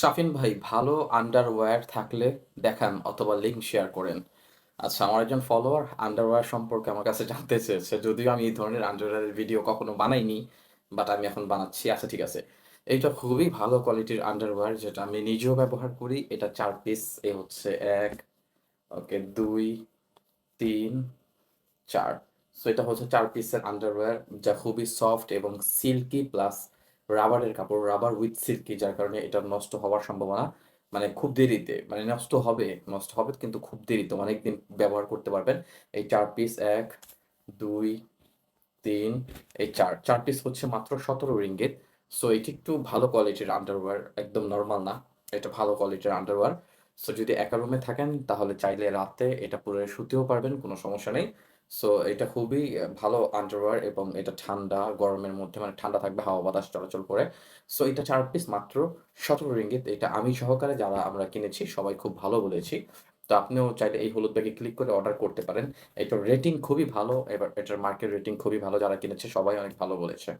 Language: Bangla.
শাফিন ভাই, ভালো আন্ডারওয়্যার থাকলে দেখান অথবা লিঙ্ক শেয়ার করেন। আচ্ছা আমার একজন ফলোয়ার আন্ডারওয়্যার সম্পর্কে আমার কাছে জানতে চেয়েছে। যদিও আমি এই ধরনের আন্ডারওয়্যারের ভিডিও কখনো বানাইনি বাট আমি এখন বানাচ্ছি। আচ্ছা ঠিক আছে। এইটা খুবই ভালো কোয়ালিটির আন্ডারওয়্যার যেটা আমি নিজেও ব্যবহার করি। এটা চার পিস এ হচ্ছে এক ওকে দুই, তিন, চার। সো এটা হচ্ছে চার পিসের আন্ডারওয়্যার যা খুবই সফট এবং সিল্কি প্লাস রাবারের কাপড় রাবার উইথ সিল্কি যার কারণে এটা নষ্ট হওয়ার সম্ভাবনা মানে খুব দেরিতে মানে নষ্ট হবে নষ্ট হবে কিন্তু খুব দেরিতে, অনেকদিন ব্যবহার করতে পারবেন। এই চার পিস এক, দুই, তিন, এই চার চার পিস হচ্ছে মাত্র সতেরো রিঙ্গিত সো এটি একটু ভালো কোয়ালিটির আন্ডারওয়্যার একদম নর্মাল না, এটা ভালো কোয়ালিটির আন্ডারওয়্যার সো যদি একা রুমে থাকেন, তাহলে চাইলে রাতে এটা পরে শুতেও পারবেন, কোনো সমস্যা নেই। সো এটা খুবই ভালো আন্ডারওয়্যার এবং এটা ঠান্ডা, গরমের মধ্যে মানে ঠান্ডা থাকবে, হাওয়া বাতাস চলাচল করে। সো এটা চার পিস মাত্র সতেরো রিঙ্গিত এটা আমি সহকারে যারা আমরা কিনেছি, সবাই খুব ভালো বলেছি। তো আপনিও চাইলে এই হলুদ ব্যাগে ক্লিক করে অর্ডার করতে পারেন। এটার রেটিং খুবই ভালো। এবার এটার মার্কেট রেটিং খুবই ভালো যারা কিনেছে, সবাই অনেক ভালো বলেছে।